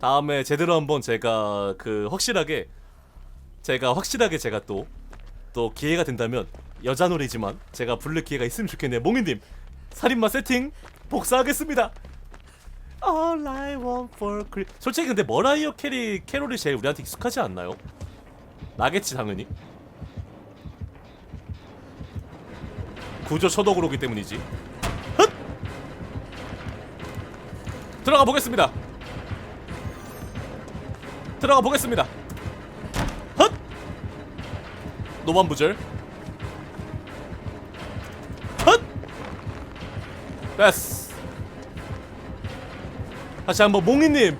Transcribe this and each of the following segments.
다음에 제대로 한번 제가 그 확실하게 제가 확실하게 제가 또 또 기회가 된다면 여자 놀이지만 제가 부를 기회가 있으면 좋겠네요. 몽이님 살인마 세팅 복사하겠습니다. All I want for Chris. 솔직히 근데 머라이어 캐리 캐롤이 제일 우리한테 익숙하지 않나요? 나겠지 당연히. 구조 초독으로기 때문이지. 헛! 들어가 보겠습니다. 들어가 보겠습니다. 헛! 노만부절. 헛! 됐어. 다시 한번 몽이님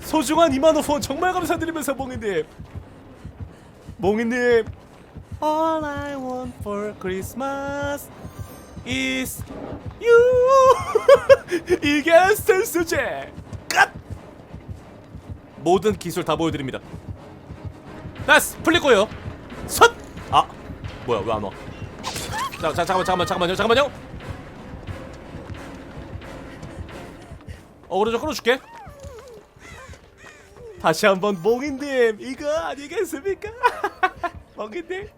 소중한 2만원 후원 정말 감사드리면서 몽이님 몽이님 All I want for Christmas is you 이게 끝 모든 기술 다 보여드립니다. 됐어 풀리고요. 섯아 뭐야 왜 안 와? 자, 자 잠깐만 잠깐만 잠깐만요 잠깐만요. 어 오른쪽 끌어줄게. 다시 한번 몽인님 이거 아니겠습니까? 몽인님?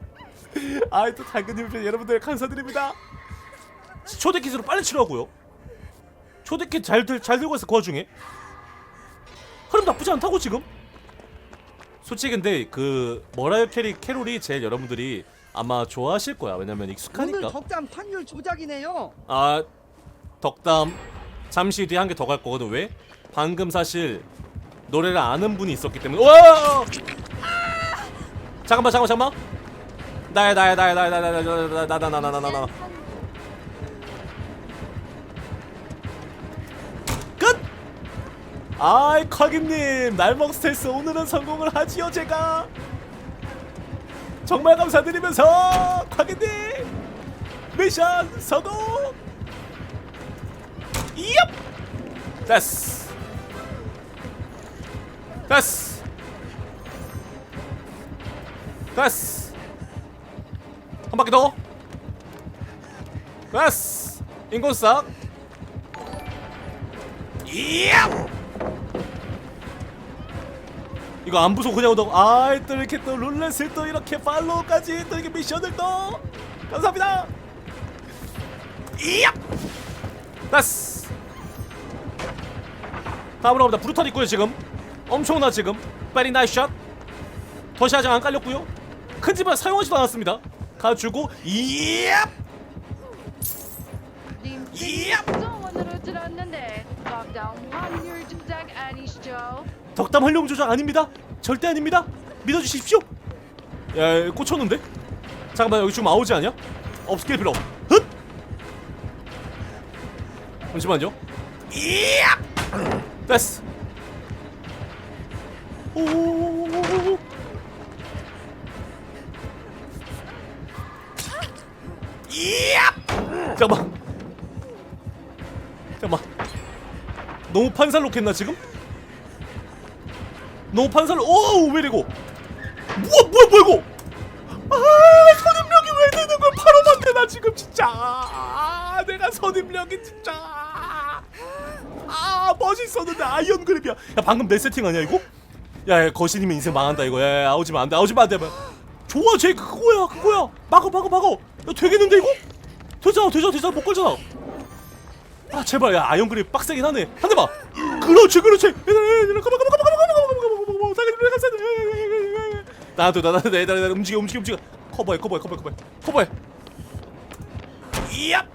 아이 또 당근님 편 여러분들 감사드립니다. 초대킷으로 빨리 치라고요. 초대킷 잘, 들, 잘 들고 있어 그 와중에 흐름 나쁘지 않다고 지금 솔직히 근데 그 머라이어 캐리 캐롤이 제일 여러분들이 아마 좋아하실 거야 왜냐면 오늘 익숙하니까 덕담 환율 조작이네요. 아 덕담 잠시 뒤에 한 개 더 갈 거거든 왜? 방금 사실 노래를 아는 분이 있었기 때문에 와 잠깐만 잠깐만 잠깐만 나야 나야 나야 나야 나야 나야 나야 나야 나야 나야 나야 끝! 아이 콱임님 날먹 스텔스 오늘은 성공을 하지요 제가. 정말 감사드리면서 콱임님 미션 성공! 얍! 됐어. 됐어. 됐어. 한 바퀴 더. 됐어. 인공 싹 얍! 이 거 안 부수고 그냥 오다고. 아이 또 이렇게 또 룰렛을 또 이렇게 팔로우까지 또 이렇게 미션을 또. 감사합니다. 얍! 됐어 다음으로 갑니다. 브루탈 있고요 지금. 엄청나 지금. 베리 나이스 샷 덫이 아직 안 깔렸고요. 큰 집은 사용하지도 않았습니다. 가지고 들었는데 환율 조작 아니시죠? 덕담 활용 조작 아닙니다. 절대 아닙니다. 믿어주십시오. 야 꽂혔는데? 잠깐만 여기 지금 아우지 아니야? 업스킬 필요 흡 잠시만요. 이얍 됐어. 오오오오오오 이얍 잠깐만. 잠깐만. 너무 판살록했나 지금? 너무 판살로 오왜 이러고. 뭐야 뭐야 뭐야 이거. 아 선입력이 왜 되는 거야 바로만 되나 지금 진짜. 아 내가 선입력이 진짜. 아 멋있었는데 아이언 그립이야. 야 방금 내 세팅 아니야 이거? 야, 야 거신이면 인생 망한다 이거. 야, 야 아우지면 안돼 아우지면 안돼 좋아 쟤 그거야 그거야. 막어 막어 막어. 야 되겠는데 이거? 되잖아 되잖아 되잖아. 못 걸잖아. 아 제발 야 아이언 그립 빡세긴 하네. 한 대봐 그렇지 그렇지 나도 나도 나도 나 움직여 움직여 움직여. 커버해 커버해 커버해 커버해. 커버해. 이야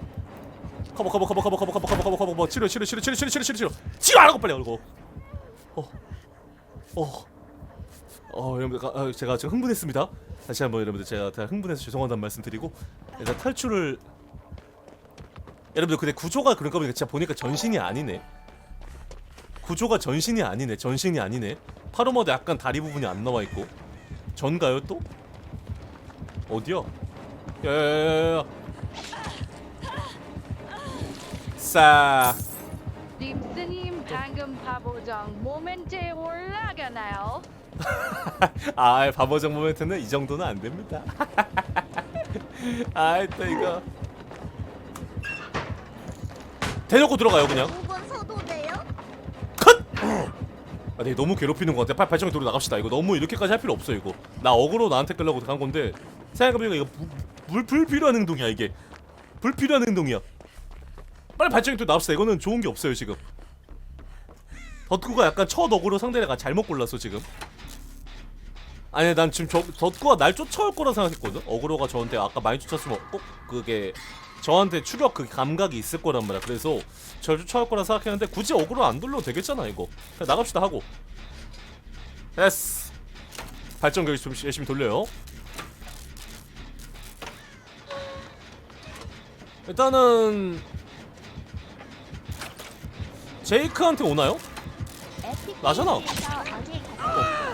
커버 커버 커버 커버 커버 커버 커버 커버 커버. 커버 치료 치료 치료 치료 치료 치료 치료 치료. 치료 안 하고 빨리 얼고. 어 어. 어 여러분들 가- 아, 제가 지금 흥분했습니다. 다시 한번 여러분들 제가 다 흥분해서 죄송하다는 말씀 드리고 일단 탈출을. 여러분들 근데 구조가 그런가 보니까 진짜 보니까 전신이 아니네 구조가 전신이 아니네 전신이 아니네. 파로머드 약간 다리 부분이 안 나와 있고. 전가요 또? 어디야? 야야야야야. 싹 림스님 방금 바보정 모멘트에 올라가나요? 아 바보정 모멘트는 이 정도는 안 됩니다. 아이 또 이거. 대놓고 들어가요 그냥 아, 네, 너무 괴롭히는 것 같아. 빨리 발전기 돌려 나갑시다. 이거 너무 이렇게까지 할 필요 없어 이거. 나 어그로 나한테 끌려고 간 건데 생각해보니까 이거 부, 불 불필요한 행동이야 이게. 불필요한 행동이야. 빨리 발전기 돌려 나갑시다. 이거는 좋은 게 없어요 지금. 덧구가 약간 첫 어그로 상대가 잘못 골랐어 지금. 아니 난 지금 저 덧구가 날 쫓아올 거라 생각했거든. 어그로가 저한테 아까 많이 쫓았으면 꼭 그게 저한테 추격 그 감각이 있을 거란 말이야. 그래서 절 쫓아올 거라 생각했는데 굳이 어그로 안 돌려도 되겠잖아 이거. 그냥 나갑시다 하고. 됐어. 발전기 좀 열심히 돌려요. 일단은 제이크한테 오나요? 나잖아. 지워야겠다.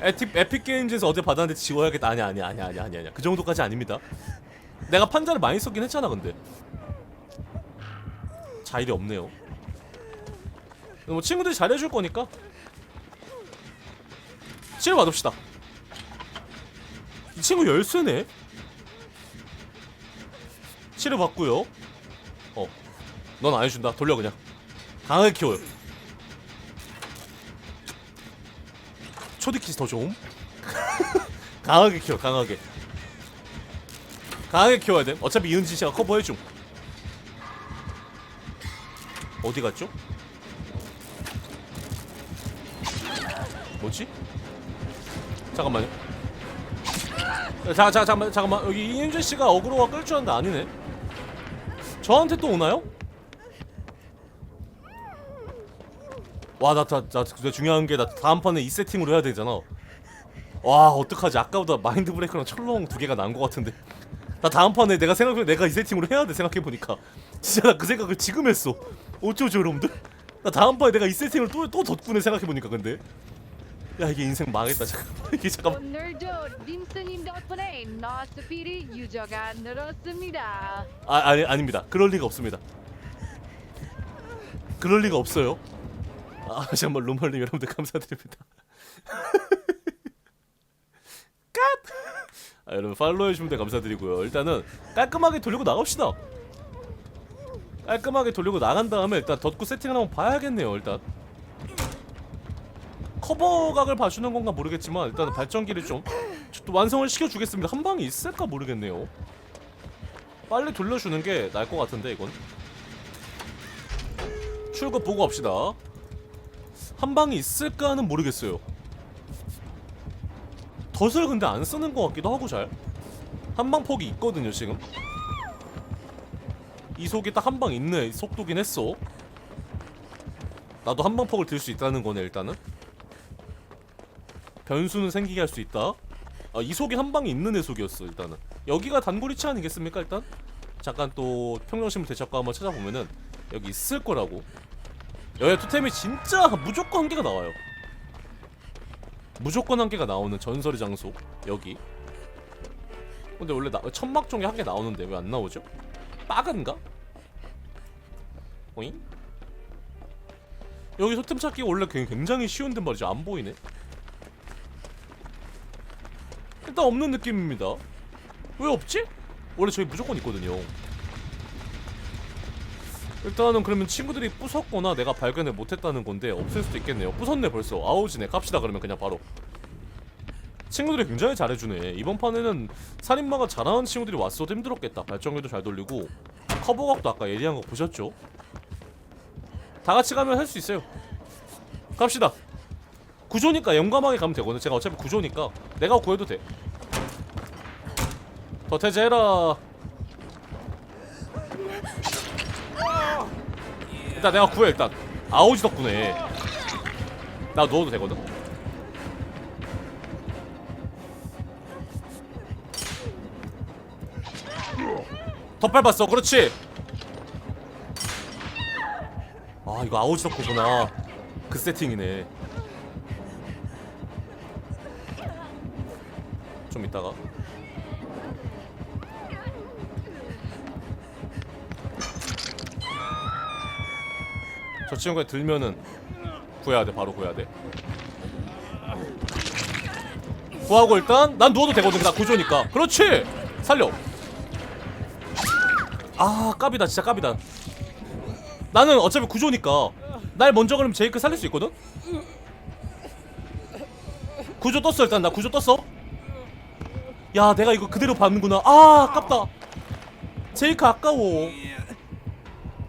에픽 에픽 게임즈에서 어제 받았는데 지워야겠다. 아니 아니 아니 아니 아니 아니. 그 정도까지 아닙니다. 내가 판자를 많이 썼긴 했잖아 근데. 자일이 없네요. 뭐 친구들이 잘해줄 거니까 치료 받읍시다. 이 친구 열쇠네. 치료 받고요. 어, 넌 안 해준다. 돌려 그냥. 강하게 키워요. 초디키스 더 좋음? 강하게 키워 강하게 강하게 키워야 돼 어차피 이은지 씨가 커버해줌 어디 갔죠? 뭐지? 잠깐만요 자, 자, 잠깐만, 잠깐만 여기 이은지 씨가 어그로가 끌줄 알았는데 아니네 저한테 또 오나요? 와, 나, 나, 중요한 게, 나 다음 판에 이 세팅으로 해야 되잖아. 와, 어떡하지? 아까보다 마인드 브레이크랑 철렁 두 개가 난 것 같은데. 나 다음 판에 내가 생각해, 내가 이 세팅으로 해야 돼, 생각해 보니까. 진짜 나 그 생각을 지금 했어. 어쩌죠, 여러분들? 나 다음 판에 내가 이 세팅을 또, 또 덧구네, 생각해 보니까, 근데. 야, 이게 인생 망했다, 잠깐만. 이게 잠깐만. 오늘도 림스님 덕분에 너스피디 유저가 늘었습니다. 아, 아니, 아닙니다. 그럴 리가 없습니다. 그럴 리가 없어요. 아, 정말 루멀님 여러분들 감사드립니다. 갓! 아, 여러분 팔로우 해주시면 돼 감사드리고요. 일단은 깔끔하게 돌리고 나갑시다. 깔끔하게 돌리고 나간 다음에 일단 덧구 세팅을 한번 봐야겠네요. 일단 커버각을 봐주는 건가 모르겠지만 일단 발전기를 좀 또 완성을 시켜주겠습니다. 한 방이 있을까 모르겠네요. 빨리 돌려주는 게 나을 것 같은데 이건 출구 보고 합시다 한 방이 있을까는 모르겠어요. 덫을 근데 안 쓰는 것 같기도 하고 잘. 한 방 폭이 있거든요 지금. 이 속이 딱 한 방 있네 속도긴 했어. 나도 한 방 폭을 들 수 있다는 거네 일단은. 변수는 생기게 할 수 있다. 아 이 속이 한 방이 있는 해속이었어 일단은. 여기가 단골이치 아니겠습니까 일단? 잠깐 또 평정심을 되찾고 한번 찾아보면은 여기 있을 거라고 여기 토템이 진짜 무조건 한 개가 나와요 무조건 한 개가 나오는 전설의 장소 여기 근데 원래 나, 천막 중에 한 개 나오는데 왜 안 나오죠? 빠근가? 오잉? 여기 토템 찾기 원래 굉장히 쉬운데 말이죠 안 보이네 일단 없는 느낌입니다 왜 없지? 원래 저기 무조건 있거든요. 일단은 그러면 친구들이 부쉈거나 내가 발견을 못했다는 건데 없을 수도 있겠네요. 부쉈네 벌써. 아우지네. 갑시다 그러면 그냥 바로. 친구들이 굉장히 잘해주네. 이번 판에는 살인마가 잘하는 친구들이 왔어도 힘들었겠다. 발전기도 잘 돌리고 커버각도 아까 예리한 거 보셨죠? 다 같이 가면 할 수 있어요. 갑시다. 구조니까 영감하게 가면 되거든. 제가 어차피 구조니까 내가 구해도 돼. 더 태제해라 일단 내가 구해 일단. 아오지 덕분에. 나 누워도 되거든. 더 밟았어. 그렇지. 아 이거 아오지 덕후구나. 그 세팅이네. 좀 이따가 저 친구가 들면은 구해야 돼 바로 구해야 돼. 구하고 일단 난 누워도 되거든 나 구조니까. 그렇지! 살려. 아 까비다 진짜 까비다. 나는 어차피 구조니까. 날 먼저 그러면 제이크 살릴 수 있거든? 구조 떴어 일단. 나 구조 떴어? 야 내가 이거 그대로 받는구나. 아 아깝다. 제이크 아까워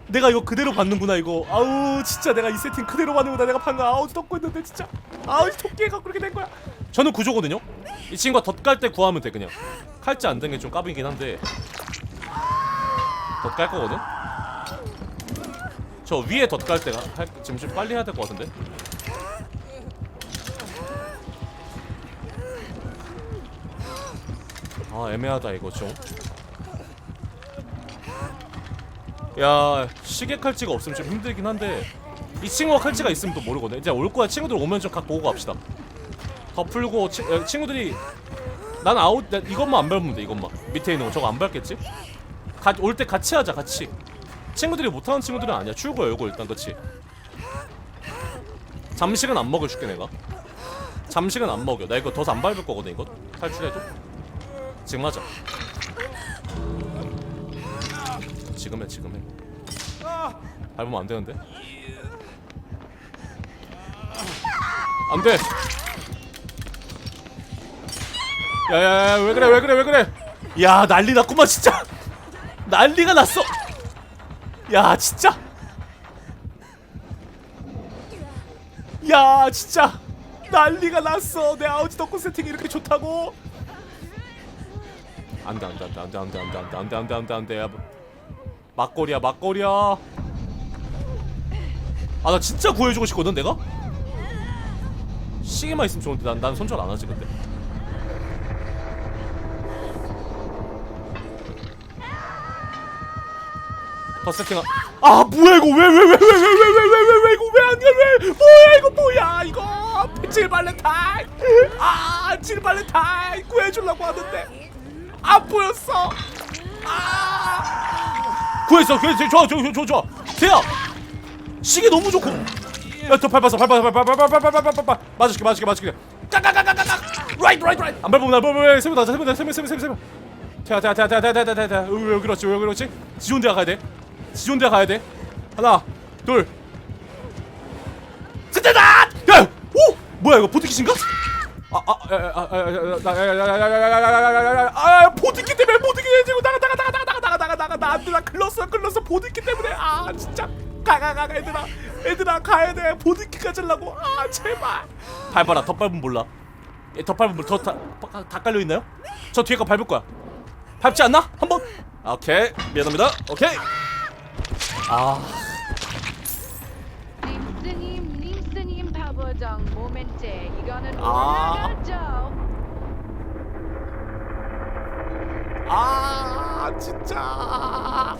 내가 이거 그대로 받는구나 이거. 아우 진짜 내가 이 세팅 그대로 받는구나. 내가 방금 아우 떴고 있는데 진짜. 아우 토끼가 그렇게 된 거야. 저는 구조거든요. 이 친구가 덧갈 때 구하면 돼 그냥. 칼지 안 된 게 좀 까비긴 한데. 덧갈 거거든? 저 위에 덧갈 때가 할, 지금 좀 빨리 해야 될 것 같은데? 아 애매하다 이거 좀. 야 시계 칼찌가 없으면 좀 힘들긴 한데 이 친구가 칼찌가 있으면 또 모르거든. 이제 올 거야 친구들 오면 좀 각 보고 갑시다. 더 풀고 치, 야, 친구들이 난 아웃 나 이것만 안 밟으면 돼 이것만 밑에 있는 거 저거 안 밟겠지? 올 때 같이 하자 같이. 친구들이 못하는 친구들은 아니야. 출구 열고 일단 그렇지. 잠식은 안 먹여줄게 내가. 잠식은 안 먹여. 나 이거 더 안 밟을 거거든 이거 탈출해도. 지금 하자. 지금 해 지금 해. 밟으면 안 되는데. 안 돼. 야야야 왜 그래 왜 그래 왜 그래. 야 난리 났구만 진짜. 난리가 났어. 야 진짜. 야 진짜 난리가 났어. 내 아우지 덕후 세팅이 이렇게 좋다고. 안돼 안돼 안돼 안돼 안돼 안돼 안돼 안돼 안돼 안돼 안돼 야 뭐. 막걸리야 막걸리야 아 나 진짜 구해주고 싶거든 내가 시계만 있으면 좋은데 난, 난 손절 안 하지 근데 더 세팅아 아 뭐야 이거 왜 왜 왜 왜 왜 왜 왜 왜 왜 이거 왜안 돼 왜 뭐야 이거 뭐야 이거 질 발렌타인 아질 발렌타인 구해주려고 하는데 안 보였어 아 구했어 구했어 좋아 좋아 좋아 좋아 대야 시계 너무 좋고 야더 밟았어 밟았어 밟았어 맞아줄게 맞아줄게 맞아줄게 까까까까까까 라이트 라이트 라이트 안 밟으면 안 밟으면 세명 나자 세명 나자 세명 태야 태야 태야 태야 태야 태야 태야 태야 여기 여기 그렇지 여기 그렇지 지존 데가 가야 돼 지존 데가 가야 돼 하나 둘 스테다 야오 뭐야 이거 보트키신가 아아아아아아아아아아아아아아아아 보드기 때문에 보드기 지금 나가 나가 나가 나가 나가 나가 나가 나 안돼 나 글렀어 글렀어 보드기 때문에 아 진짜. 가가 가 얘들아. 얘들아 가야 돼. 보드기가 질라고. 아 제발. 밟아라. 덧밟으면 몰라. 예, 덧밟으면 몰라. 더다 깔려 있나요? 저 뒤에 거 밟을 거야. 밟지 않나? 한번? 오케이. 미안합니다. 오케이. 아. 님스님, 님스님 파버정 모멘트 이거는 아. 올라가죠. 아 진짜